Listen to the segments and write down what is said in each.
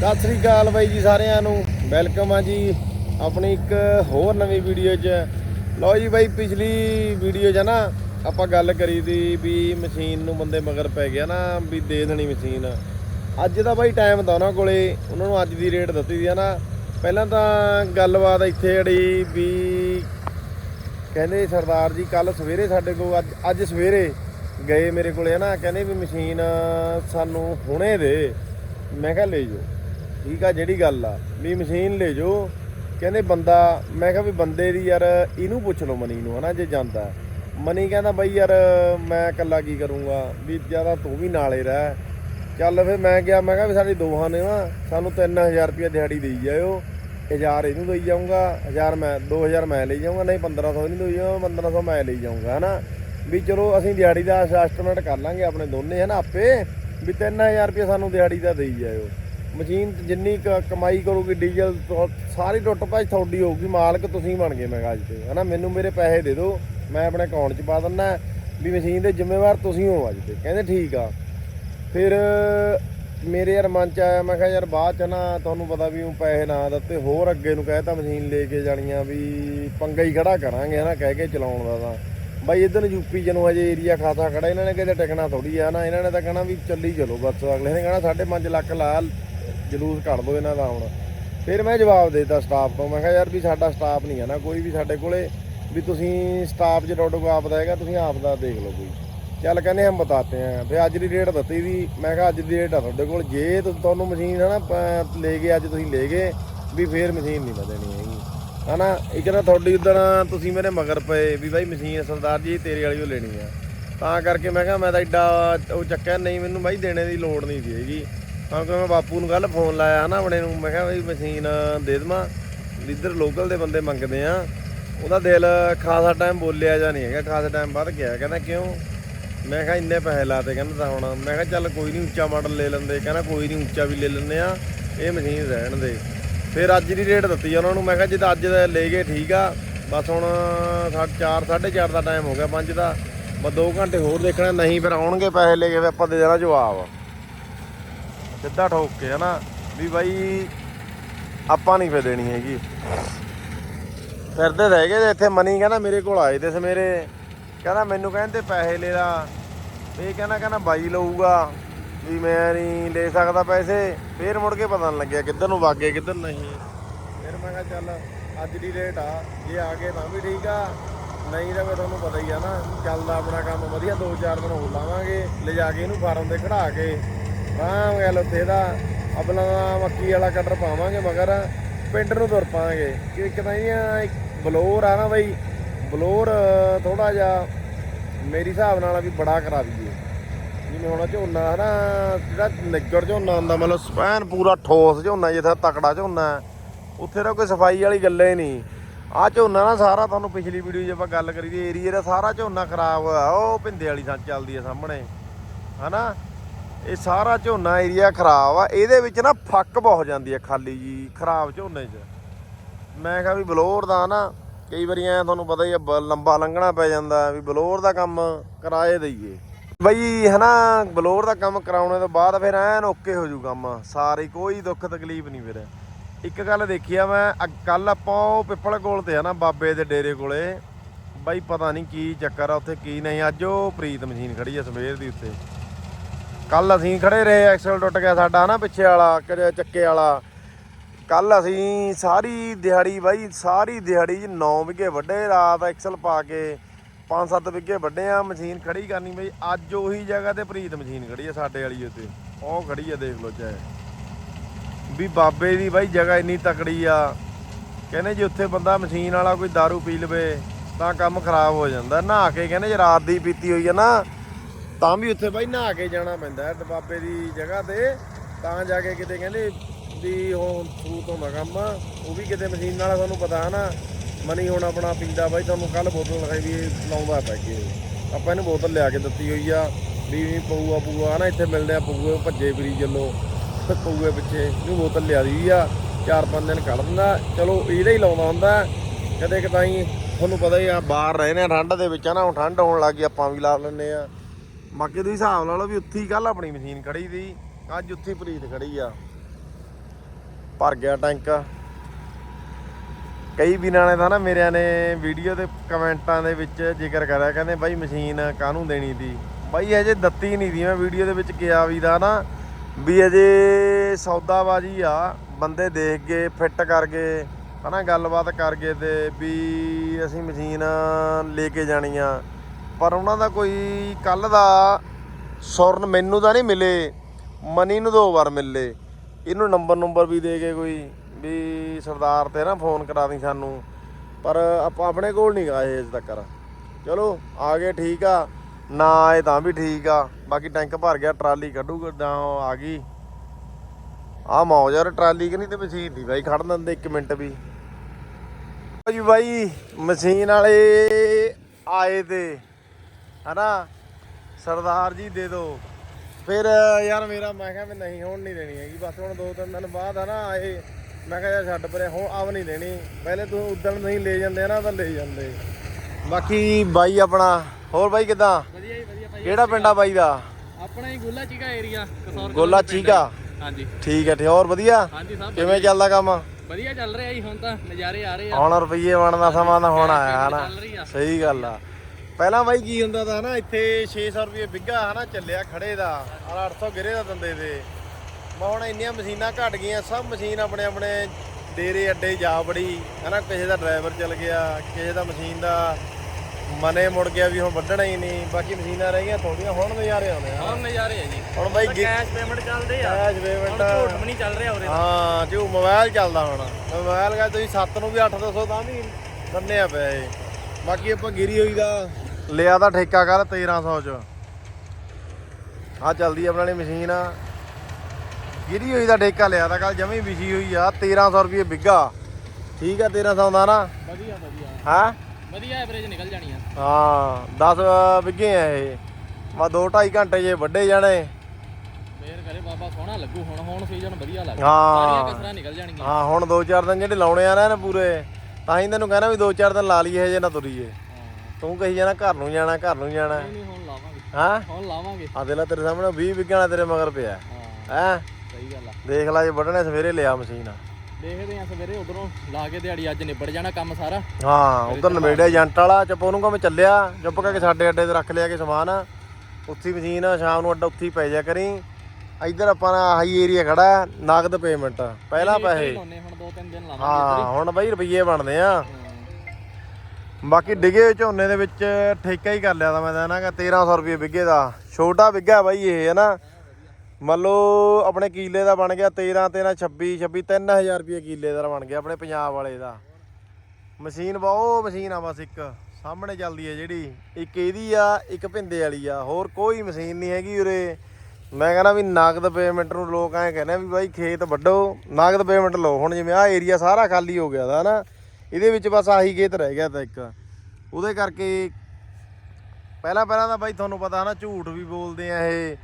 ਸਤਿ ਸ੍ਰੀ ਅਕਾਲ ਬਾਈ ਜੀ ਸਾਰਿਆਂ ਨੂੰ। ਵੈਲਕਮ ਆ ਜੀ ਆਪਣੀ ਇੱਕ ਹੋਰ ਨਵੀਂ ਵੀਡੀਓ 'ਚ। ਲਓ ਜੀ ਬਾਈ, ਪਿਛਲੀ ਵੀਡੀਓ 'ਚ ਨਾ ਆਪਾਂ ਗੱਲ ਕਰੀ ਦੀ ਵੀ ਮਸ਼ੀਨ ਨੂੰ ਬੰਦੇ ਮਗਰ ਪੈ ਗਿਆ ਨਾ ਵੀ ਦੇ ਦੇਣੀ ਮਸ਼ੀਨ। ਅੱਜ ਦਾ ਬਾਈ ਟਾਈਮ ਤਾਂ ਉਹਨਾਂ ਕੋਲੇ, ਉਹਨਾਂ ਨੂੰ ਅੱਜ ਦੀ ਰੇਟ ਦਿੱਤੀ ਦੀ ਆ ਨਾ। ਪਹਿਲਾਂ ਤਾਂ ਗੱਲਬਾਤ ਇੱਥੇ ਜਿਹੜੀ ਵੀ ਕਹਿੰਦੇ ਸਰਦਾਰ ਜੀ ਕੱਲ ਸਵੇਰੇ ਸਾਡੇ ਕੋਲ, ਅੱਜ ਅੱਜ ਸਵੇਰੇ ਗਏ ਮੇਰੇ ਕੋਲੇ ਨਾ ਕਹਿੰਦੇ ਵੀ ਮਸ਼ੀਨ ਸਾਨੂੰ ਹੁਣੇ ਦੇ। ਮੈਂ ਕਿਹਾ ਲੈ ਜਾਓ। ਠੀਕ ਆ, ਜਿਹੜੀ ਗੱਲ ਆ, ਵੀ ਮਸ਼ੀਨ ਲੈ ਜਾਓ। ਕਹਿੰਦੇ ਬੰਦਾ, ਮੈਂ ਕਿਹਾ ਵੀ ਬੰਦੇ ਦੀ ਯਾਰ, ਇਹਨੂੰ ਪੁੱਛ ਲਓ ਮਨੀ ਨੂੰ, ਹਨਾ, ਜੇ ਜਾਂਦਾ। ਮਨੀ ਕਹਿੰਦਾ ਬਾਈ ਯਾਰ, ਮੈਂ ਇਕੱਲਾ ਕੀ ਕਰੂੰਗਾ? ਵੀ ਜ਼ਿਆਦਾ ਤੂੰ ਵੀ ਨਾਲੇ ਰਹਿ। ਚੱਲ ਫਿਰ ਮੈਂ ਕਿਹਾ ਮੈਂ ਕਿਹਾ ਵੀ ਸਾਡੇ ਦੋਹਾਂ ਨੇ ਵਾ ਸਾਨੂੰ 3000 ਰੁਪਏ ਦਿਹਾੜੀ ਦੇਈ ਜਾਇਓ। 1000 ਇਹਨੂੰ ਦੇਈ ਜਾਊਂਗਾ 1000 ਮੈਂ 2000 ਮੈਂ ਲਈ ਜਾਊਂਗਾ, ਨਹੀਂ 1500 ਨਹੀਂ ਦੇਈ ਜਾਊਂਗਾ 1500 ਮੈਂ ਲਈ ਜਾਊਂਗਾ, ਹਨਾ। ਵੀ ਚਲੋ ਅਸੀਂ ਦਿਹਾੜੀ ਦਾ ਐਸਟੀਮੇਟ ਕਰ ਲਾਂਗੇ ਆਪਣੇ ਦੋਨੇ, ਹਨਾ, ਆਪੇ। ਵੀ 3000 ਰੁਪਏ ਸਾਨੂੰ ਦਿਹਾੜੀ ਦਾ ਦੇਈ ਜਾਇਓ। ਮਸ਼ੀਨ 'ਚ ਜਿੰਨੀ ਕੁ ਕਮਾਈ ਕਰੂਗੀ, ਡੀਜ਼ਲ ਸਾਰੀ ਟੁੱਟ ਭਾਈ ਤੁਹਾਡੀ ਹੋਊਗੀ, ਮਾਲਕ ਤੁਸੀਂ ਬਣ ਗਏ ਮੈਂ ਕਿਹਾ ਅੱਜ ਤੇ, ਹਨਾ? ਮੈਨੂੰ ਮੇਰੇ ਪੈਸੇ ਦੇ ਦਿਓ, ਮੈਂ ਆਪਣੇ ਅਕਾਊਂਟ 'ਚ ਪਾ ਦਿੰਦਾ, ਵੀ ਮਸ਼ੀਨ ਦੇ ਜ਼ਿੰਮੇਵਾਰ ਤੁਸੀਂ ਹੋ ਅੱਜ ਤੇ। ਕਹਿੰਦੇ ਠੀਕ ਆ। ਫਿਰ ਮੇਰੇ ਯਾਰ ਮਨ ਚ ਆਇਆ, ਮੈਂ ਕਿਹਾ ਯਾਰ ਬਾਅਦ ਚ ਨਾ ਤੁਹਾਨੂੰ ਪਤਾ ਵੀ ਉਹ ਪੈਸੇ ਨਾ ਦਿੱਤੇ, ਹੋਰ ਅੱਗੇ ਨੂੰ ਕਹਿਤਾ ਮਸ਼ੀਨ ਲੈ ਕੇ ਜਾਣੀਆਂ ਵੀ ਪੰਗਾ ਹੀ ਖੜਾ ਕਰਾਂਗੇ, ਹਨਾ? ਕਹਿ ਕੇ ਚਲਾਉਣ ਦਾ ਤਾਂ। ਬਾਈ, ਇਧਰ ਯੂਪੀ ਜਨੂੰ ਹਜੇ ਏਰੀਆ ਖਾਸਾ ਖੜਾ, ਇਹਨਾਂ ਨੇ ਕਿਤੇ ਟਿਕਣਾ ਥੋੜੀ ਆ ਨਾ ਇਹਨਾਂ ਨੇ ਤਾਂ ਕਹਿਣਾ ਵੀ ਚੱਲੀ ਚਲੋ ਬਸ, ਅਗਲੇ ਨੇ ਕਹਿਣਾ 5.5 ਲੱਖ ਲਾ ਜਲੂਸ ਕੱਢ ਦੋ ਇਹਨਾਂ ਦਾ ਹੁਣ। ਫਿਰ ਮੈਂ ਜਵਾਬ ਦੇਤਾ ਸਟਾਫ ਤੋਂ। ਮੈਂ ਕਿਹਾ ਯਾਰ ਵੀ ਸਾਡਾ ਸਟਾਫ ਨਹੀਂ ਹੈ ਨਾ, ਕੋਈ ਵੀ ਸਾਡੇ ਕੋਲੇ ਵੀ ਤੁਸੀਂ ਸਟਾਫ ਜੇ ਤੁਹਾਡੇ ਕੋਲ ਆਪਦਾ ਹੈਗਾ, ਤੁਸੀਂ ਆਪ ਦਾ ਦੇਖ ਲਓ ਕੋਈ। ਚੱਲ ਕਹਿੰਦੇ ਹਮ ਬਤਾਤੇ ਆ। ਫਿਰ ਅੱਜ ਦੀ ਡੇਟ ਦਿੱਤੀ ਵੀ, ਮੈਂ ਕਿਹਾ ਅੱਜ ਦੀ ਡੇਟ ਆ ਤੁਹਾਡੇ ਕੋਲ। ਜੇ ਤੁਹਾਨੂੰ ਮਸ਼ੀਨ ਹੈ ਨਾ, ਪ- ਲੈ ਗਏ, ਅੱਜ ਤੁਸੀਂ ਲੈ ਗਏ, ਵੀ ਫੇਰ ਮਸ਼ੀਨ ਨਹੀਂ ਮੈਂ ਦੇਣੀ ਹੈਗੀ। ਹਨਾ? ਇੱਕ ਨਾ ਤੁਹਾਡੀ ਉਦਣ ਤੁਸੀਂ ਮੇਰੇ ਮਗਰ ਪਏ ਵੀ ਬਾਈ ਮਸ਼ੀਨ ਸਰਦਾਰ ਜੀ, ਤੇਰੇ ਵਾਲੀ ਉਹ ਲੈਣੀ ਆ। ਤਾਂ ਕਰਕੇ ਮੈਂ ਕਿਹਾ ਮੈਂ ਤਾਂ ਐਡਾ ਉਹ ਚੱਕਿਆ, ਨਹੀਂ ਮੈਨੂੰ ਬਾਈ ਦੇਣੇ ਦੀ ਲੋੜ ਨਹੀਂ ਸੀ ਹੈਗੀ। ਤਾਂ ਕਿ ਮੈਂ ਬਾਪੂ ਨੂੰ ਕੱਲ ਫੋਨ ਲਾਇਆ ਹਨਾ, ਆਪਣੇ ਨੂੰ, ਮੈਂ ਕਿਹਾ ਬਈ ਮਸ਼ੀਨ ਦੇ ਦੇਵਾਂ ਇੱਧਰ ਲੋਕਲ ਦੇ ਬੰਦੇ ਮੰਗਦੇ ਆ। ਉਹਦਾ ਦਿਲ ਖਾਸਾ ਟਾਈਮ ਬੋਲਿਆ ਜਾਂ ਨਹੀਂ ਹੈਗਾ, ਖਾਸਾ ਟਾਈਮ ਬਾਅਦ ਗਿਆ। ਕਹਿੰਦਾ ਕਿਉਂ? ਮੈਂ ਕਿਹਾ ਇੰਨੇ ਪੈਸੇ ਲਾਤੇ, ਕਹਿੰਦਾ ਤਾਂ ਹੁਣ। ਮੈਂ ਕਿਹਾ ਚੱਲ ਕੋਈ ਨਹੀਂ ਉੱਚਾ ਮਾਡਲ ਲੈ ਲੈਂਦੇ। ਕਹਿੰਦਾ ਕੋਈ ਨਹੀਂ ਉੱਚਾ ਵੀ ਲੈ ਲੈਂਦੇ ਆ, ਇਹ ਮਸ਼ੀਨ ਰਹਿਣ ਦੇ। ਫਿਰ ਅੱਜ ਦੀ ਰੇਟ ਦਿੱਤੀ ਉਹਨਾਂ ਨੂੰ। ਮੈਂ ਕਿਹਾ ਜੇ ਤਾਂ ਅੱਜ ਦਾ ਲੈ ਗਏ ਠੀਕ ਆ, ਬਸ ਹੁਣ 4 4:30 ਦਾ ਟਾਈਮ ਹੋ ਗਿਆ 5 ਦਾ। ਬਸ 2 ਘੰਟੇ ਹੋਰ ਦੇਖਣਾ, ਨਹੀਂ ਫਿਰ ਆਉਣਗੇ ਪੈਸੇ ਲੈ ਕੇ ਆਪਾਂ ਦੇ ਦੇਣਾ ਜਵਾਬ। ਸਿੱਧਾ ਠੋਕ ਕੇ ਹਨਾ, ਵੀ ਬਾਈ ਆਪਾਂ ਨਹੀਂ ਫੇ ਦੇਣੀ ਹੈਗੀ। ਫਿਰਦੇ ਰਹਿ ਗਏ ਤੇ ਇੱਥੇ ਮਨੀ ਕਹਿੰਦਾ ਮੇਰੇ ਕੋਲ ਆਏ ਤੇ ਸਵੇਰੇ। ਕਹਿੰਦਾ ਮੈਨੂੰ ਕਹਿੰਦੇ ਪੈਸੇ ਲੈ ਲਾ। ਇਹ ਕਹਿੰਦਾ ਕਹਿੰਦਾ ਬਾਈ ਲਊਗਾ। ਵੀ ਮੈਂ ਨਹੀਂ ਲੈ ਸਕਦਾ ਪੈਸੇ। ਫੇਰ ਮੁੜ ਕੇ ਪਤਾ ਨਹੀਂ ਲੱਗਿਆ ਕਿੱਧਰ ਨੂੰ ਵਾਗੇ ਕਿੱਧਰ ਨਹੀਂ। ਫਿਰ ਮੈਂ ਕਿਹਾ ਚੱਲ ਅੱਜ ਦੀ ਰੇਟ ਆ, ਜੇ ਆ ਗਏ ਤਾਂ ਵੀ ਠੀਕ ਆ। ਨਹੀਂ ਤਾਂ ਫਿਰ ਤੁਹਾਨੂੰ ਪਤਾ ਹੀ ਆ ਨਾ, ਚੱਲਦਾ ਆਪਣਾ ਕੰਮ ਵਧੀਆ 2-4 ਦਿਨ ਹੋ ਲਾਵਾਂਗੇ। ਲਿਜਾ ਕੇ ਇਹਨੂੰ ਫਾਰਮ ਤੇ ਖੜਾ ਕੇ। ਆਰਾਮ ਗੱਲ ਉੱਥੇ ਦਾ ਆਪਣਾ ਮੱਕੀ ਵਾਲਾ ਕਟਰ ਪਾਵਾਂਗੇ ਮਗਰ। ਪਿੰਡ ਨੂੰ ਤੁਰ ਪਾਵਾਂਗੇ। ਕਿ ਇੱਕ ਤਾਂ ਇਹ ਇੱਕ ਬਲੋਰ ਆ ਨਾ ਬਈ। ਬਲੋਰ ਥੋੜਾ ਜਿਹਾ ਮੇਰੀ ਹਿਸਾਬ ਨਾਲ ਵੀ ਬੜਾ ਕਰਾ ਦਈਏ। ਜਿਵੇਂ ਹੁਣ ਝੋਨਾ ਹੈ ਨਾ, ਜਿਹੜਾ ਨਿੱਗਰ ਝੋਨਾ ਹੁੰਦਾ, ਮਤਲਬ ਸਪੈਨ ਪੂਰਾ ਠੋਸ ਝੋਨਾ ਜਿੱਥੇ ਤਕੜਾ ਝੋਨਾ ਉੱਥੇ ਤਾਂ ਕੋਈ ਸਫ਼ਾਈ ਵਾਲੀ ਗੱਲ ਹੀ ਨਹੀਂ। ਆ ਝੋਨਾ ਨਾ ਸਾਰਾ ਤੁਹਾਨੂੰ ਪਿਛਲੀ ਵੀਡੀਓ 'ਚ ਆਪਾਂ ਗੱਲ ਕਰੀ ਦੀ ਏਰੀਆ ਦਾ ਸਾਰਾ ਝੋਨਾ ਖਰਾਬ ਹੋਇਆ। ਉਹ ਭਿੰਦੇ ਵਾਲੀ ਸੱਚ ਚੱਲਦੀ ਹੈ ਸਾਹਮਣੇ। ਹਨਾ? ਇਹ ਸਾਰਾ ਝੋਨਾ ਏਰੀਆ ਖਰਾਬ ਆ, ਇਹਦੇ ਵਿੱਚ ਨਾ ਫੱਕ ਬਹੁਤ ਜਾਂਦੀ ਹੈ ਖਾਲੀ ਜੀ, ਖਰਾਬ ਝੋਨੇ 'ਚ। ਮੈਂ ਕਿਹਾ ਵੀ ਬਲੋਰ ਦਾ ਨਾ, ਕਈ ਵਾਰੀ ਐ ਤੁਹਾਨੂੰ ਪਤਾ ਹੀ ਆ, ਬ- ਲੰਬਾ ਲੰਘਣਾ ਪੈ ਜਾਂਦਾ, ਵੀ ਬਲੋਰ ਦਾ ਕੰਮ ਕਰਾਏ ਦਈਏ। ਬਈ ਹਨਾ, ਬਲੋਰ ਦਾ ਕੰਮ ਕਰਾਉਣੇ ਤੋਂ ਬਾਅਦ ਫਿਰ ਐਨ ਓਕੇ ਹੋ ਜੂ ਕੰਮ, ਸਾਰੇ, ਕੋਈ ਦੁੱਖ ਤਕਲੀਫ ਨਹੀਂ ਫਿਰ। ਇੱਕ ਗੱਲ ਦੇਖੀ ਆ ਮੈਂ ਕੱਲ ਆਪਾਂ ਉਹ ਪਿੱਪਲ ਕੋਲ ਤੇ ਆ ਨਾ, ਬਾਬੇ ਦੇ ਡੇਰੇ ਕੋਲੇ। ਬਾਈ ਪਤਾ ਨਹੀਂ ਕੀ ਚੱਕਰ ਆ, ਉੱਥੇ ਕੀ ਨਹੀਂ, ਅੱਜ ਉਹ ਪ੍ਰੀਤ ਮਸ਼ੀਨ ਖੜੀ ਆ ਸਵੇਰ ਦੀ ਉੱਤੇ ਕੱਲ ਅਸੀਂ ਖੜੇ ਰਹੇ ਐਕਸਲ ਟੁੱਟ ਗਿਆ ਸਾਡਾ, ਹਨਾ, ਪਿੱਛੇ ਵਾਲਾ ਚੱਕੇ ਵਾਲਾ। ਕੱਲ ਅਸੀਂ ਸਾਰੀ ਦਿਹਾੜੀ ਬਾਈ, ਸਾਰੀ ਦਿਹਾੜੀ 'ਚ 9 ਵਿਗੇ ਵੱਡੇ ਰਾਤ ਐਕਸਲ ਪਾ ਕੇ 5-7 ਵਿਗੇ ਵੱਡੇ ਆ, ਮਸ਼ੀਨ ਖੜੀ ਕਰਨੀ ਬਈ। ਅੱਜ ਉਹੀ ਜਗ੍ਹਾ ਤੇ ਪ੍ਰੀਤ ਮਸ਼ੀਨ ਖੜੀ ਆ ਸਾਡੇ ਵਾਲੀ ਉੱਤੇ। ਉਹ ਖੜੀ ਆ, ਦੇਖ ਲਓ ਚਾਹੇ। ਵੀ ਬਾਬੇ ਦੀ ਬਾਈ ਜਗ੍ਹਾ ਇੰਨੀ ਤਕੜੀ ਆ, ਕਹਿੰਦੇ ਜੇ ਉੱਥੇ ਬੰਦਾ ਮਸ਼ੀਨ ਵਾਲਾ ਕੋਈ दारू ਪੀ ਲਵੇ, ਤਾਂ ਕੰਮ ਖਰਾਬ ਹੋ ਜਾਂਦਾ। ਨਹਾ ਕੇ ਕਹਿੰਦੇ ਜੇ ਰਾਤ ਦੀ ਪੀਤੀ ਹੋਈ ਆ ਨਾ ਤਾਂ ਵੀ ਉੱਥੇ ਬਾਈ ਨਹਾ ਕੇ ਜਾਣਾ ਪੈਂਦਾ ਦਬਾਬੇ ਦੀ ਜਗ੍ਹਾ ਤੇ। ਤਾਂ ਜਾ ਕੇ ਕਿਤੇ ਕਹਿੰਦੇ ਵੀ ਉਹ ਸੂਤ ਹੁੰਦਾ ਕੰਮ ਉਹ ਵੀ ਕਿਤੇ ਮਸ਼ੀਨ ਨਾਲ ਤੁਹਾਨੂੰ ਪਤਾ ਹੈ ਨਾ। ਮਨੀ ਹੁਣ ਆਪਣਾ ਪੀਂਦਾ ਬਾਈ, ਤੁਹਾਨੂੰ ਕੱਲ ਬੋਤਲ ਲਿਖਾਈ ਵੀ ਲਾਉਂਦਾ ਪੈ ਕੇ ਆਪਾਂ ਇਹਨੂੰ ਬੋਤਲ ਲਿਆ ਕੇ ਦਿੱਤੀ ਹੋਈ ਆ। ਵੀ ਵੀ ਪਊਆ ਪਊਆ ਨਾ ਇੱਥੇ ਮਿਲਦੇ ਆ ਪਊਏ ਭੱਜੇ ਫਰੀ ਚੱਲੋ। ਤੇ ਪਊਏ ਪਿੱਛੇ ਇਹਨੂੰ ਬੋਤਲ ਲਿਆ ਦੀ ਆ। ਚਾਰ ਪੰਜ ਦਿਨ ਕੱਢ ਦਿੰਦਾ। ਚਲੋ, ਇਹਦਾ ਹੀ ਲਾਉਂਦਾ ਹੁੰਦਾ ਕਦੇ ਕਦਾਈ ਤੁਹਾਨੂੰ ਪਤਾ ਹੀ ਆ, ਬਾਹਰ ਰਹੇ ਨੇ ਠੰਡ ਦੇ ਵਿੱਚ ਆ ਨਾ ਹੁਣ ਠੰਡ ਹੋਣ ਲੱਗ ਗਈ, ਆਪਾਂ ਵੀ ਲਾ ਲੈਂਦੇ ਆ। ਬਾਕੀ ਤੁਸੀਂ ਹਿਸਾਬ ਲਾ ਲਓ ਵੀ ਉੱਥੇ ਹੀ ਕੱਲ ਆਪਣੀ ਮਸ਼ੀਨ ਖੜੀ ਸੀ। ਅੱਜ ਉੱਥੇ ਪ੍ਰੀਤ ਖੜੀ ਆ। ਭਰ ਗਿਆ ਟੈਂਕ। ਕਈ ਵੀਰਾਂ ਨੇ ਤਾਂ ਨਾ ਮੇਰਿਆਂ ਨੇ ਵੀਡੀਓ ਦੇ ਕਮੈਂਟਾਂ ਦੇ ਵਿੱਚ ਜ਼ਿਕਰ ਕਰਿਆ, ਕਹਿੰਦੇ ਬਾਈ ਮਸ਼ੀਨ ਕਾਹਨੂੰ ਦੇਣੀ ਦੀ ਬਾਈ ਅਜੇ ਦਿੱਤੀ ਨਹੀਂ ਦੀ ਮੈਂ ਵੀਡੀਓ ਦੇ ਵਿੱਚ ਕਿਹਾ ਵੀ ਦਾ ਨਾ ਵੀ ਅਜੇ ਸੌਦਾਬਾਜੀ ਆ। ਬੰਦੇ ਦੇਖ ਕੇ ਫਿੱਟ ਕਰਕੇ ਹਨਾ, ਗੱਲਬਾਤ ਕਰਕੇ ਤੇ ਵੀ ਅਸੀਂ ਮਸ਼ੀਨ ਲੈ ਕੇ ਜਾਣੀ ਆ। ਪਰ ਉਹਨਾਂ ਦਾ ਕੋਈ ਕੱਲ ਦਾ ਸੁਰਨ ਮੈਨੂੰ ਤਾਂ ਨਹੀਂ ਮਿਲੇ, ਮਨੀ ਨੂੰ ਦੋ ਵਾਰ ਮਿਲੇ। ਇਹਨੂੰ ਨੰਬਰ ਨੰਬਰ ਵੀ ਦੇ ਕੇ ਕੋਈ ਵੀ ਸਰਦਾਰ ਤੇ ਨਾ ਫੋਨ ਕਰਾ ਦੀ ਸਾਨੂੰ। ਪਰ ਆਪਾਂ ਆਪਣੇ ਕੋਲ ਨਹੀਂ ਗਏ ਅਜੇ ਤੱਕ। ਚਲੋ, ਆ ਗਏ ਠੀਕ ਆ। ਨਾ ਆਏ ਤਾਂ ਵੀ ਠੀਕ ਆ। ਬਾਕੀ ਟੈਂਕ ਭਰ ਗਿਆ, ਟਰਾਲੀ ਕੱਢੂਗਾ ਜਾਂ ਆ ਗਈ। ਆ ਮੌਜ ਯਾਰ, ਟਰਾਲੀ ਕਿ ਨਹੀਂ ਤੇ ਮਸ਼ੀਨ ਦੀ ਬਾਈ ਖੜ ਦਿੰਦੇ 1 ਮਿੰਟ ਵੀ। ਲਓ ਜੀ ਬਾਈ, ਮਸ਼ੀਨ ਵਾਲੇ ਆਏ ਤੇ ਹਨਾ? ਸਰਦਾਰ ਜੀ ਦੇ ਦਿਓ ਫਿਰ ਯਾਰ ਮੇਰਾ ਮੈਂ ਕਿਹਾ ਵੀ ਨਹੀਂ ਹੁਣ ਨਹੀਂ ਦੇਣੀ ਹੈਗੀ। ਬਸ ਹੁਣ ਦੋ ਤਿੰਨ ਦਿਨ ਬਾਅਦ ਹਨਾ ਆਏ ਮੈਂ ਕਿਹਾ ਯਾਰ ਛੱਡ ਪਰੇ ਹੁਣ ਆਵ ਨਹੀਂ ਦੇਣੀ। ਪਹਿਲੇ ਤੂੰ ਉਦਣ ਨਹੀਂ ਲੈ ਜਾਂਦੇ ਨਾ ਤਾਂ ਲੈ ਜਾਂਦੇ। ਬਾਕੀ ਬਾਈ ਆਪਣਾ ਹੋਰ ਬਾਈ ਕਿਦਾਂ? ਵਧੀਆ ਜੀ ਵਧੀਆ ਭਾਈ। ਕਿਹੜਾ ਪਿੰਡ ਆ ਬਾਈ ਦਾ? ਆਪਣਾ ਹੀ ਗੋਲਾ ਚੀਕਾ ਏਰੀਆ ਕਸੌਰ ਗੋਲਾ ਚੀਕਾ? ਹਾਂਜੀ। ਠੀਕ ਹੈ ਤੇ ਹੋਰ ਵਧੀਆ? ਹਾਂਜੀ ਸਭ ਕਿਵੇਂ ਚੱਲਦਾ ਕੰਮ? ਵਧੀਆ ਚੱਲ ਰਿਹਾ ਜੀ ਹੁਣ ਤਾਂ ਨਜ਼ਾਰੇ ਆ ਰਹੇ ਆ। ਹੁਣ ਰੁਪਈਏ ਬਣਦਾ ਸਮਾਂ ਤਾਂ ਹੁਣ ਆਇਆ ਹਨਾ? ਸਹੀ ਗੱਲ ਆ। ਪਹਿਲਾਂ ਬਾਈ ਕੀ ਹੁੰਦਾ ਤਾਂ ਹਨਾ ਇੱਥੇ 600 ਰੁਪਏ ਬਿੱਗਾ ਹਨਾ ਚੱਲਿਆ ਖੜੇ ਦਾ ਔਰ 800 ਗਿਰੇ ਦਾ ਦਿੰਦੇ ਤੇ ਮੈਂ ਹੁਣ ਇੰਨੀਆਂ ਮਸ਼ੀਨਾਂ ਘਟ ਗਈਆਂ ਸਭ ਮਸ਼ੀਨ ਆਪਣੇ ਆਪਣੇ ਡੇਰੇ ਅੱਡੇ ਜਾ ਵੜੀ ਹਨਾ ਕਿਸੇ ਦਾ ਡਰਾਈਵਰ ਚਲ ਗਿਆ ਕਿਸੇ ਦਾ ਮਸ਼ੀਨ ਦਾ ਮਨੇ ਮੁੜ ਗਿਆ ਵੀ ਹੁਣ ਵੱਢਣਾ ਹੀ ਨਹੀਂ ਬਾਕੀ ਮਸ਼ੀਨਾਂ ਰਹਿ ਗਈਆਂ ਥੋੜੀਆਂ ਹੁਣ ਨਜ਼ਾਰੇ ਆਉਂਦੇ ਆ। ਹੁਣ ਨਜ਼ਾਰੇ ਆ ਜੀ। ਹੁਣ ਬਾਈ ਗਿ- ਕੈਸ਼ ਪੇਮੈਂਟ ਚੱਲਦੇ ਆ। ਕੈਸ਼ ਹੁਣ ਪੇਮੈਂਟ ਝੂਠ ਵੀ ਨਹੀਂ ਚੱਲ ਰਿਹਾ ਉਰੇ ਹਾਂ ਜੋ ਮੋਬਾਈਲ ਚੱਲਦਾ ਹੁਣ। ਮੋਬਾਈਲ ਕਾ ਤੁਸੀਂ 7 ਨੂੰ ਵੀ 8 ਦੱਸੋ ਤਾਂ ਵੀ ਦੰਨੇ ਆ ਇਹ। ਬਾਕੀ ਆਪਾਂ ਗਿਰੀ ਹੋਈ ਦਾ ਲਿਆ ਦਾ ਠੇਕਾ ਕਰ 1300 ਚ। ਆ ਚੱਲਦੀ ਆਪਣੀ ਵਾਲੀ ਮਸ਼ੀਨ। ਆ ਗਿਰੀ ਹੋਈ ਦਾ ਠੇਕਾ ਲਿਆ ਦਾ ਕੱਲ ਜਮੀ ਵਿਛੀ ਹੋਈ ਆ 1300 ਰੁਪਏ ਬਿੱਗਾ ਠੀਕ ਆ 1300 ਦਾ ਨਾ? ਵਧੀਆ ਵਧੀਆ। ਹਾਂ? ਵਧੀਆ ਐਵਰੇਜ ਨਿਕਲ ਜਾਣੀ ਆ। ਹਾਂ 10 ਬਿੱਗੇ ਆ ਇਹ। ਮੈਂ 2 2.5 ਘੰਟੇ ਜੇ ਵੱਡੇ ਜਾਣੇ। ਫੇਰ ਕਰੇ ਬਾਬਾ ਸੋਹਣਾ ਲੱਗੂ ਹੁਣ ਹੁਣ ਸੀਜ਼ਨ ਵਧੀਆ ਲੱਗ। ਸਾਰੀਆਂ ਕਸਰਾਂ ਨਿਕਲ ਜਾਣਗੀਆਂ। ਹਾਂ ਹੁਣ 2-4 ਦਿਨ ਜਿਹੜੇ ਲਾਉਣੇ ਆ ਨਾ ਪੂਰੇ ਤਾਂ ਹੀ ਤੈਨੂੰ ਕਹਿਣਾ ਵੀ 2-4 ਦਿਨ ਲਾ ਲਈਏ ਜੇ ਨਾ ਤੁਰੀਏ। ਤੂੰ ਕਹੀ ਜਾਣਾ ਘਰ ਨੂੰ ਜਾਣਾ ਘਰ ਨੂੰ ਜਾਣਾ। ਨਹੀਂ ਹੁਣ ਲਾਵਾਂਗੇ। ਹਾਂ? ਹੁਣ ਲਾਵਾਂਗੇ। ਆ ਦੇ ਲੈ ਤੇਰੇ ਸਾਹਮਣੇ 20 ਵਿਗਣਾ ਤੇਰੇ ਮਗਰ ਪਿਆ। ਹਾਂ। ਹੈ? ਸਹੀ ਗੱਲ ਆ। ਦੇਖ ਲੈ ਜੇ ਵੱਢਣੇ ਸਵੇਰੇ ਲਿਆ ਮਸ਼ੀਨ। ਦੇਖਦੇ ਆ ਸਵੇਰੇ ਉਧਰੋਂ ਲਾ ਕੇ ਦਿਹਾੜੀ ਅੱਜ ਨਿਬੜ ਜਾਣਾ ਕੰਮ ਸਾਰਾ। ਹਾਂ ਉਧਰ ਨਵੇੜਿਆ ਏਜੰਟ ਵਾਲਾ ਚੁੱਪ ਉਹਨੂੰ ਕਹ ਮੈਂ ਚੱਲਿਆ ਚੁੱਪ ਕਰਕੇ ਸਾਡੇ ਅੱਡੇ ਤੇ ਰੱਖ ਲਿਆ ਕੇ ਸਮਾਨ। ਉੱਥੀ ਮਸ਼ੀਨ ਸ਼ਾਮ ਨੂੰ ਅੱਡਾ ਉੱਥੀ ਪੈ ਜਾ ਕਰੀ। ਇੱਧਰ ਆਪਾਂ ਹਾਈ ਏਰੀਆ ਖੜਾ ਨਗਦ ਪੇਮੈਂਟ ਪਹਿਲਾਂ ਪੈਸੇ। ਲਾਉਨੇ ਹੁਣ ਦੋ ਤਿੰਨ ਦਿਨ ਲਾਵਾਂਗੇ ਹਾਂ ਹੁਣ ਬਈ ਰੁਪਈਏ ਬਣਦੇ ਆ। ਬਾਕੀ ਡਿਗੇ ਝੋਨੇ ਦੇ ਵਿੱਚ ਠੇਕਾ ਹੀ ਕਰ ਲਿਆ ਤਾਂ ਮੈਂ ਤਾਂ ਨਾ ਕਿ 1300 ਰੁਪਏ ਬਿੱਗੇ ਦਾ। ਛੋਟਾ ਬਿੱਗਾ ਬਾਈ ਇਹ, ਹੈ ਨਾ? ਮੰਨ ਲਓ ਆਪਣੇ ਕੀਲੇ ਦਾ ਬਣ ਗਿਆ 13 13 26 26 3000 ਰੁਪਏ ਕੀਲੇ ਦਾ ਬਣ ਗਿਆ ਆਪਣੇ ਪੰਜਾਬ ਵਾਲੇ ਦਾ। ਮਸ਼ੀਨ ਬਹੁਤ ਮਸ਼ੀਨ ਆ ਬਸ ਇੱਕ, ਸਾਹਮਣੇ ਚੱਲਦੀ ਹੈ ਜਿਹੜੀ, ਇੱਕ ਇਹਦੀ ਆ, ਇੱਕ ਭਿੰਦੇ ਵਾਲੀ ਆ, ਹੋਰ ਕੋਈ ਮਸ਼ੀਨ ਨਹੀਂ ਹੈਗੀ ਉਰੇ। ਮੈਂ ਕਹਿੰਦਾ ਵੀ ਨਗਦ ਪੇਮੈਂਟ ਨੂੰ ਲੋਕ ਐਂ ਕਹਿੰਦੇ ਵੀ ਬਾਈ ਖੇਤ ਵੱਢੋ, ਨਗਦ ਪੇਮੈਂਟ ਲਓ। ਹੁਣ ਜਿਵੇਂ ਆ ਏਰੀਆ ਸਾਰਾ ਖਾਲੀ ਹੋ ਗਿਆ ਦਾ ਨਾ? ਇਹਦੇ ਵਿੱਚ ਬਸ ਆਹੀ ਖੇਤ ਰਹਿ ਗਿਆ ਤਾਂ ਇੱਕ। ਉਹਦੇ ਕਰਕੇ ਪਹਿਲਾਂ ਪਹਿਲਾਂ ਤਾਂ ਬਾਈ ਤੁਹਾਨੂੰ ਪਤਾ ਨਾ ਝੂਠ ਵੀ ਬੋਲਦੇ ਆ ਇਹ।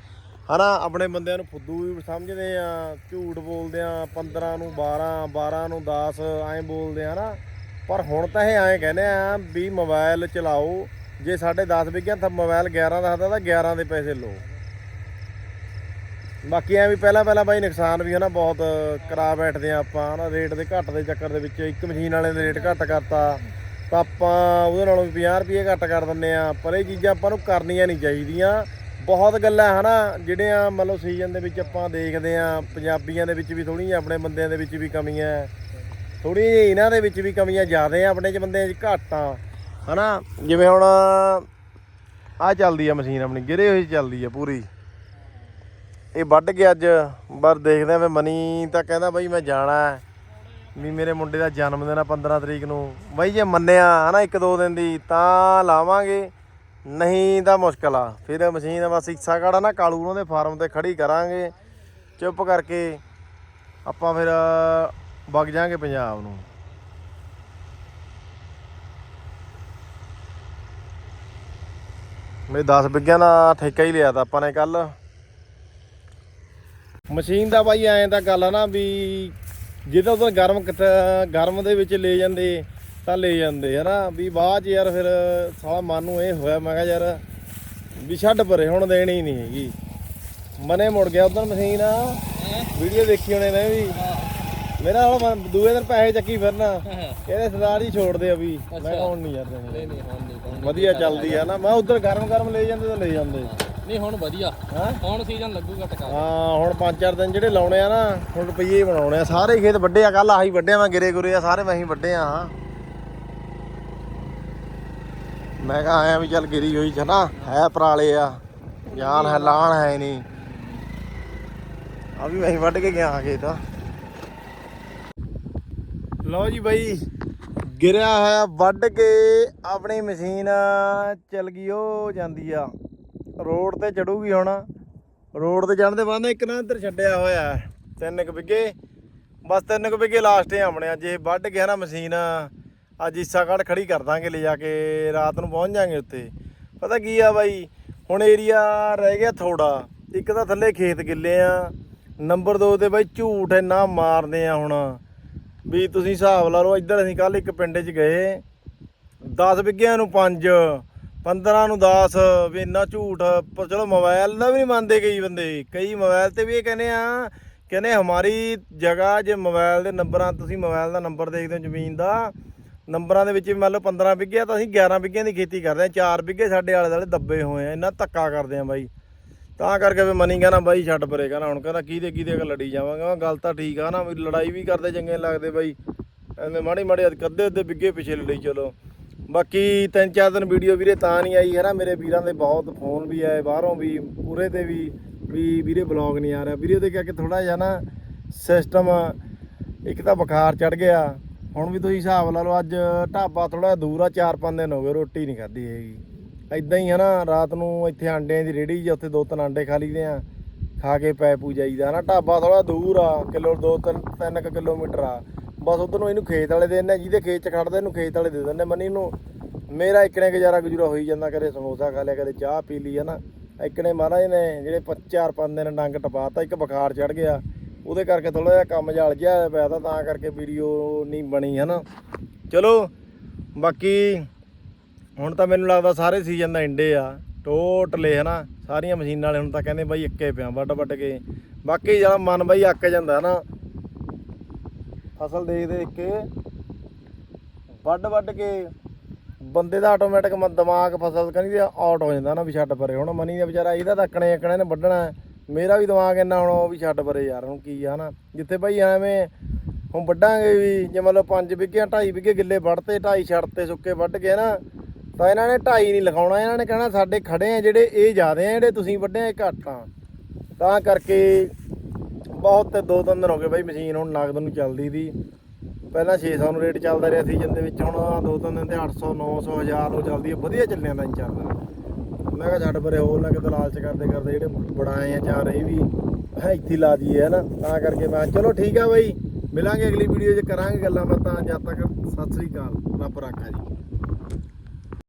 ਹਨਾ, ਆਪਣੇ ਬੰਦਿਆਂ ਨੂੰ ਫੁੱਦੂ ਵੀ ਸਮਝਦੇ ਆ, ਝੂਠ ਬੋਲਦੇ ਆ 15 ਨੂੰ 12 12 ਨੂੰ 10 ਐਂ ਬੋਲਦੇ ਆ ਨਾ ਪਰ ਹੁਣ ਤਾਂ ਇਹ ਐਂ ਕਹਿੰਦੇ ਆ ਵੀ ਮੋਬਾਈਲ ਚਲਾਓ। ਜੇ ਸਾਡੇ 10 ਵਿਗਿਆ ਤਾਂ ਮੋਬਾਈਲ 11 ਦੱਸਦਾ ਤਾਂ 11 ਦੇ ਪੈਸੇ ਲਓ। ਬਾਕੀ ਐ ਵੀ ਪਹਿਲਾਂ ਪਹਿਲਾਂ ਬਾਈ ਨੁਕਸਾਨ ਵੀ ਹਨਾ ਬਹੁਤ ਕਰਾ ਬੈਠਦੇ ਆ ਆਪਾਂ, ਹਨਾ ਰੇਟ ਦੇ ਘੱਟ ਦੇ ਚੱਕਰ ਦੇ ਵਿੱਚ ਇੱਕ ਮਸ਼ੀਨ ਵਾਲੇ ਨੇ ਰੇਟ ਘੱਟ ਕਰਤਾ। ਤਾਂ ਆਪਾਂ ਉਹਦੇ ਨਾਲੋਂ ਵੀ 50 ਰੁਪਏ ਘੱਟ ਕਰ ਦਿੰਨੇ ਆ, ਪਰ ਇਹ ਚੀਜ਼ਾਂ ਆਪਾਂ ਨੂੰ ਕਰਨੀਆਂ ਨਹੀਂ ਚਾਹੀਦੀਆਂ। ਬਹੁਤ ਗੱਲਾਂ ਹਨਾ ਜਿਹੜੀਆਂ ਮਤਲਬ ਸੀਜ਼ਨ ਦੇ ਵਿੱਚ ਆਪਾਂ ਦੇਖਦੇ ਆ, ਪੰਜਾਬੀਆਂ ਦੇ ਵਿੱਚ ਵੀ ਥੋੜੀਆਂ ਆਪਣੇ ਬੰਦਿਆਂ ਦੇ ਵਿੱਚ ਵੀ ਕਮੀਆਂ। ਥੋੜੀ ਇਹਨਾਂ ਦੇ ਵਿੱਚ ਵੀ ਕਮੀਆਂ ਜ਼ਿਆਦਾ ਆ, ਆਪਣੇ ਚ ਬੰਦਿਆਂ 'ਚ ਘੱਟ ਆ। ਹਨਾ, ਜਿਵੇਂ ਹੁਣ ਆ ਚੱਲਦੀ ਆ ਮਸ਼ੀਨ ਆਪਣੀ, ਗਿਰੇ ਹੋਈ ਚੱਲਦੀ ਆ ਪੂਰੀ। ਇਹ ਵੱਢ ਕੇ ਅੱਜ ਪਰ ਦੇਖਦੇ ਆ ਮਨੀ ਤਾਂ ਕਹਿੰਦਾ ਬਈ ਮੈਂ ਜਾਣਾ ਵੀ ਮੇਰੇ ਮੁੰਡੇ ਦਾ ਜਨਮ ਦਿਨ ਆ 15 ਤਰੀਕ ਨੂੰ। ਬਈ ਜੇ ਮੰਨਿਆ ਹਨਾ ਇੱਕ ਦੋ ਦਿਨ ਦੀ ਤਾਂ ਲਾਵਾਂਗੇ। ਨਹੀਂ ਤਾਂ ਮੁਸ਼ਕਲ ਆ। ਫਿਰ ਮਸ਼ੀਨ ਬਸ ਹਿੱਸਾ ਕਾੜਾ ਨਾ ਕਾਲੂ ਉਹਨਾਂ ਦੇ ਫਾਰਮ ਤੇ ਖੜੀ ਕਰਾਂਗੇ। ਚੁੱਪ ਕਰਕੇ ਆਪਾਂ ਫਿਰ ਵਗ ਜਾਾਂਗੇ ਪੰਜਾਬ ਨੂੰ। ਮੇਰੇ 10 ਬਿੱਗਿਆਂ ਦਾ ਠੇਕਾ ਹੀ ਲਿਆ ਤਾਂ ਆਪਾਂ ਨੇ ਕੱਲ ਮਸ਼ੀਨ ਦਾ ਬਾਈ ਐਂ ਤਾਂ ਗੱਲ ਆ ਨਾ ਵੀ ਜੇ ਤਾਂ ਉਦੋਂ ਗਰਮ ਗਰਮ ਦੇ ਵਿੱਚ ਲੈ ਜਾਂਦੇ ਤਾਂ ਲੈ ਜਾਂਦੇ ਹਨਾ ਵੀ ਬਾਅਦ ਚ ਯਾਰ ਫਿਰ ਸਾਲਾ ਮਨ ਨੂੰ ਇਹ ਹੋਇਆ ਮੈਂ ਕਿਹਾ ਯਾਰ ਵੀ ਛੱਡ ਪਰੇ ਹੁਣ ਦੇਣੀ ਨਹੀਂ ਹੈਗੀ। ਮਨੇ ਮੁੜ ਗਿਆ ਉਦੋਂ ਮਸ਼ੀਨ। ਵੀਡੀਓ ਦੇਖੀ ਹੋਣੇ ਨੇ ਵੀ। ਮੇਰਾ ਹੁਣ ਦੂਏ ਦਿਨ ਪੈਸੇ ਚੱਕੀ ਫਿਰਨਾ। ਕਹਿੰਦੇ ਸਰਦਾਰ ਜੀ ਛੋੜਦੇ ਆ ਵੀ। ਮੈਂ ਕਿਹਾ ਹੁਣ ਨਹੀਂ ਯਾਰ ਦੇਣੇ। ਨਹੀਂ ਨਹੀਂ ਹੁਣ ਨਹੀਂ ਹੁਣ ਵਧੀਆ ਚੱਲਦੀ ਆ ਨਾ। ਮੈਂ ਉਧਰ ਗਰਮ ਗਰਮ ਲੈ ਜਾਂਦੇ ਤਾਂ ਲੈ ਜਾਂਦੇ। ਨਹੀਂ ਹੁਣ ਵਧੀਆ। ਹਾਂ? ਹੁਣ ਸੀਜ਼ਨ ਲੱਗੂਗਾ ਟਕਾ ਹਾਂ ਹੁਣ ਪੰਜ ਚਾਰ ਦਿਨ ਜਿਹੜੇ ਲਾਉਣੇ ਆ ਨਾ ਹੁਣ ਰੁਪਈਏ ਹੀ ਬਣਾਉਣੇ ਆ। ਸਾਰੇ ਖੇਤ ਵੱਡੇ ਆ ਕੱਲ ਆਹੀ ਵੱਡੇ ਆ ਮੈਂ ਗਿਰੇ ਗੁਰੇ ਆ ਸਾਰੇ ਮੈਂ ਹੀ ਵੱਡੇ ਆ ਹਾਂ। ਮੈਂ ਕਹਾ ਆਇਆ ਵੀ ਚੱਲ ਗਿਰੀ ਹੋਈ ਚ ਨਾ ਹੈ ਪਰਾਲੇ ਆ ਜਾਨ ਹੈ ਲਾਣ ਹੈ ਨਹੀਂ। ਆ ਵੀ ਮੈਂ ਹੀ ਵੱਢ ਕੇ ਗਿਆ ਖੇਤ। ਲਓ ਜੀ ਬਾਈ ਗਿਰਿਆ ਹੋਇਆ ਵੱਢ ਕੇ ਆਪਣੀ ਮਸ਼ੀਨ ਚੱਲ ਗਈ ਉਹ ਜਾਂਦੀ ਆ। ਰੋਡ ਤੇ ਚੜੂਗੀ ਹੁਣ। ਰੋਡ ਤੇ ਚੜਨ ਦੇ ਬਾਅਦ ਨਾ ਇੱਕ ਨਾ ਇੱਧਰ ਛੱਡਿਆ ਹੋਇਆ ਤਿੰਨ ਕੁ ਵਿਗੇ। ਬਸ ਤਿੰਨ ਕੁ ਵਿਗੇ ਲਾਸਟ ਹੀ ਆਪਣੇ ਆ ਜੇ ਵੱਢ ਗਿਆ ਨਾ ਮਸ਼ੀਨ, ਅੱਜ ਈਸਾ ਕੱਢ ਖੜੀ ਕਰ ਦਾਂਗੇ ਲੈ ਜਾ ਕੇ। ਰਾਤ ਨੂੰ ਪਹੁੰਚ ਜਾਾਂਗੇ ਉੱਤੇ ਪਤਾ ਕੀ ਆ ਬਾਈ? ਹੁਣ ਏਰੀਆ ਰਹਿ ਗਿਆ ਥੋੜਾ ਇੱਕ ਤਾਂ ਥੱਲੇ ਖੇਤ ਗਿੱਲੇ ਆ। ਨੰਬਰ 2 ਤੇ ਬਾਈ ਝੂਠ ਇੰਨਾ ਮਾਰਦੇ ਆ ਹੁਣ। ਵੀ ਤੁਸੀਂ ਹਿਸਾਬ ਲਾ ਲਓ, ਇੱਧਰ ਅਸੀਂ ਕੱਲ ਇੱਕ ਪਿੰਡ 'ਚ ਗਏ। 10 ਵਿਗਿਆਂ ਨੂੰ 5 15 ਨੂੰ 10 ਵੀ ਇੰਨਾ ਝੂਠ, ਪਰ ਚਲੋ ਮੋਬਾਈਲ ਦਾ ਵੀ ਨਹੀਂ ਮੰਨਦੇ ਕਈ ਬੰਦੇ। ਕਈ ਮੋਬਾਈਲ ਤੇ ਵੀ ਇਹ ਕਹਿੰਦੇ ਆ, ਕਹਿੰਦੇ ਹਮਾਰੀ ਜਗ੍ਹਾ ਜੇ ਮੋਬਾਈਲ ਦੇ ਨੰਬਰਾਂ, ਤੁਸੀਂ ਮੋਬਾਈਲ ਦਾ ਨੰਬਰ ਦੇਖਦੇ ਹੋ ਜ਼ਮੀਨ ਦਾ, ਨੰਬਰਾਂ ਦੇ ਵਿੱਚ ਵੀ ਮੰਨ ਲਓ 15 ਵਿਗਿਆ ਤਾਂ ਅਸੀਂ 11 ਵਿਗਿਆਂ ਦੀ ਖੇਤੀ ਕਰਦੇ ਆ 4 ਵਿਗੇ ਸਾਡੇ ਆਲੇ ਦੁਆਲੇ ਦੱਬੇ ਹੋਏ ਆ, ਇੰਨਾ ਧੱਕਾ ਕਰਦੇ ਆ ਬਾਈ। ਤਾਂ ਕਰਕੇ ਵੀ ਮਨੀ ਕਹਿੰਦਾ ਬਾਈ ਛੱਡ ਪਰੇ, ਕਹਿੰਦਾ ਹੁਣ ਕਹਿੰਦਾ ਕਿਹਦੇ ਕਿਹਦੇ ਨਾਲ ਲੜੀ ਜਾਵਾਂਗੇ? ਮੈਂ ਗੱਲ ਤਾਂ ਠੀਕ ਆ ਨਾ, ਵੀ ਲੜਾਈ ਵੀ ਕਰਦੇ ਚੰਗੇ ਲੱਗਦੇ ਬਾਈ। ਐਵੇਂ ਮਾੜੀ ਮਾੜੀ ਅੱਧੇ ਅੱਧੇ ਬਿੱਗੇ ਪਿੱਛੇ ਲੜੀ, ਚਲੋ। ਬਾਕੀ ਤਿੰਨ ਚਾਰ ਦਿਨ ਵੀਡੀਓ ਵੀਰੇ ਤਾਂ ਨਹੀਂ ਆਈ, ਹੈ ਨਾ? ਮੇਰੇ ਵੀਰਾਂ ਦੇ ਬਹੁਤ ਫੋਨ ਵੀ ਆਏ, ਬਾਹਰੋਂ ਵੀ ਪੂਰੇ ਤੇ ਵੀ ਵੀ ਵੀਰੇ ਬਲੌਗ ਨਹੀਂ ਆ ਰਿਹਾ। ਵੀਰੇ ਤੇ ਕਰਕੇ ਥੋੜਾ ਜਿਹਾ ਨਾ ਸਿਸਟਮ ਇੱਕ ਤਾਂ ਬੁਖਾਰ ਚੜ ਗਿਆ। ਹੁਣ ਵੀ ਤੁਸੀਂ ਹਿਸਾਬ ਲਾ ਲਓ, ਅੱਜ ਢਾਬਾ ਥੋੜਾ ਦੂਰ ਆ, ਚਾਰ ਪੰਜ ਦਿਨ ਹੋ ਗਏ ਰੋਟੀ ਨਹੀਂ ਖਾਧੀ ਹੈਗੀ। ਇਦਾਂ ਹੀ ਹੈ ਨਾ, ਰਾਤ ਨੂੰ ਇੱਥੇ ਆਂਡਿਆਂ ਦੀ ਰੇੜੀ ਜਾਂ ਉੱਥੇ ਦੋ ਤਿੰਨ ਆਂਡੇ ਖਾ ਲਈਦੇ ਆ, ਖਾ ਕੇ ਪੈ ਪੂ ਜਾਈਦਾ ਨਾ। ਢਾਬਾ ਥੋੜਾ ਦੂਰ ਆ, ਕਿਲੋ ਦੋ ਤਿੰਨ ਤਿੰਨ ਕੁ ਕਿਲੋਮੀਟਰ ਆ। ਬਸ ਉਧਰ ਨੂੰ ਇਹਨੂੰ ਖੇਤ ਵਾਲੇ ਦੇ ਦਿੰਦੇ ਜਿਹਦੇ ਖੇਤ 'ਚ ਖੜਦਾ ਇਹਨੂੰ ਖੇਤ ਵਾਲੇ ਦੇ ਦਿੰਦੇ ਮੰਨੀ ਨੂੰ ਮੇਰਾ ਇਕਣੇ ਗੁਜ਼ਾਰਾ ਗੁਜਰਾ ਹੋਈ ਜਾਂਦਾ, ਕਦੇ ਸਮੋਸਾ ਖਾ ਲਿਆ, ਕਦੇ ਚਾਹ ਪੀ ਲਈ ਹੈ ਨਾ ਇਕਣੇ ਮਹਾਰਾਜ ਨੇ ਜਿਹੜੇ ਚਾਰ ਪੰਜ ਦਿਨ ਡੰਗ ਟਪਾਤਾ, ਇੱਕ ਬੁਖਾਰ ਚੜ ਗਿਆ। ਉਹਦੇ ਕਰਕੇ ਥੋੜਾ ਜਿਹਾ ਕੰਮ ਜਲ ਗਿਆ ਹੋਇਆ ਪਿਆ ਤਾਂ ਤਾਂ ਕਰਕੇ ਵੀਡੀਓ ਨਹੀਂ ਬਣੀ ਹੈ ਨਾ ਚਲੋ, ਬਾਕੀ ਹੁਣ ਤਾਂ ਮੈਨੂੰ ਲੱਗਦਾ ਸਾਰੇ ਸੀਜ਼ਨ ਦਾ ਇੰਡੇ ਆ। ਟੋਟਲੇ ਹਨਾ। ਸਾਰੀਆਂ ਮਸ਼ੀਨਾਂ ਵਾਲੇ ਹੁਣ ਤਾਂ ਕਹਿੰਦੇ ਬਾਈ ਇੱਕੇ ਪਿਆ ਵੱਡ ਵੱਡ ਕੇ। ਬਾਕੀ ਜਿਹੜਾ ਮਨ ਬਾਈ ਅੱਕ ਜਾਂਦਾ ਨਾ ਫਸਲ ਦੇਖ ਦੇਖ ਕੇ ਵੱਡ ਵੱਡ ਕੇ ਬੰਦੇ ਦਾ ਆਟੋਮੈਟਿਕ ਦਿਮਾਗ ਫਸਲ ਕਹਿੰਦੀ ਆਊਟ ਹੋ ਜਾਂਦਾ ਨਾ ਵੀ ਛੱਡ ਪਰੇ। ਹੁਣ ਮਨੀ ਦਾ ਵਿਚਾਰਾ ਇਹਦਾ ਤਾਂ ਅੱਕਣੇ ਨੇ ਵੱਢਣਾ ਮੇਰਾ ਵੀ ਦਿਮਾਗ ਇੰਨਾ ਹੁਣ ਉਹ ਵੀ ਛੱਡ ਪਰੇ ਯਾਰ, ਹੁਣ ਕੀ ਆ ਨਾ ਜਿੱਥੇ ਭਾਈ ਐਵੇਂ ਹੁਣ ਵੱਢਾਂਗੇ ਵੀ, ਜੇ ਮਤਲਬ ਲਓ 5 ਵਿਗੇ 2.5 ਵਿਗੇ ਗਿੱਲੇ ਵੱਢਤੇ 2.5 ਛੱਡਤੇ, ਸੁੱਕੇ ਵੱਢ ਕੇ ਨਾ, ਤਾਂ ਇਹਨਾਂ ਨੇ 2.5 ਨਹੀਂ ਲਿਖਾਉਣਾ। ਇਹਨਾਂ ਨੇ ਕਹਿਣਾ ਸਾਡੇ ਖੜੇ ਆ ਜਿਹੜੇ ਇਹ ਜ਼ਿਆਦੇ ਆ, ਜਿਹੜੇ ਤੁਸੀਂ ਵੱਢੇ ਆ ਇਹ ਘੱਟ ਆ। ਤਾਂ ਕਰਕੇ ਬਹੁਤ ਤੇ ਦੋ ਤਿੰਨ ਦਿਨ ਹੋ ਗਏ ਬਾਈ ਮਸ਼ੀਨ ਹੁਣ ਨਗਦ ਨੂੰ ਚੱਲਦੀ ਦੀ। ਪਹਿਲਾਂ 600 ਨੂੰ ਰੇਟ ਚੱਲਦਾ ਰਿਹਾ ਸੀਜ਼ਨ ਦੇ ਵਿੱਚ ਹੁਣ ਦੋ ਤਿੰਨ ਦਿਨ ਤੇ 800 900 1000 ਨੂੰ ਚੱਲਦੀ ਹੈ ਵਧੀਆ ਚੱਲਿਆ ਤਾਂ ਤਿੰਨ ਮੈਂ ਕਿਹਾ ਛੱਡ ਪਰੇ ਹੋਰ ਨਾ ਕਿਤੇ ਲਾਲਚ ਕਰਦੇ ਕਰਦੇ ਜਿਹੜੇ ਬੜਾਏ ਆ ਚਾਰ ਇਹ ਵੀ ਹੈ ਇੱਥੇ ਹੀ ਲਾ ਦਈਏ ਹਨਾ ਤਾਂ ਕਰਕੇ ਮੈਂ ਚਲੋ ਠੀਕ ਆ ਬਾਈ, ਮਿਲਾਂਗੇ ਅਗਲੀ ਵੀਡੀਓ 'ਚ, ਕਰਾਂਗੇ ਗੱਲਾਂ ਬਾਤਾਂ। ਜਦ ਤੱਕ ਸਤਿ ਸ੍ਰੀ ਅਕਾਲ, ਰੱਬ ਰਾਖਾ ਜੀ।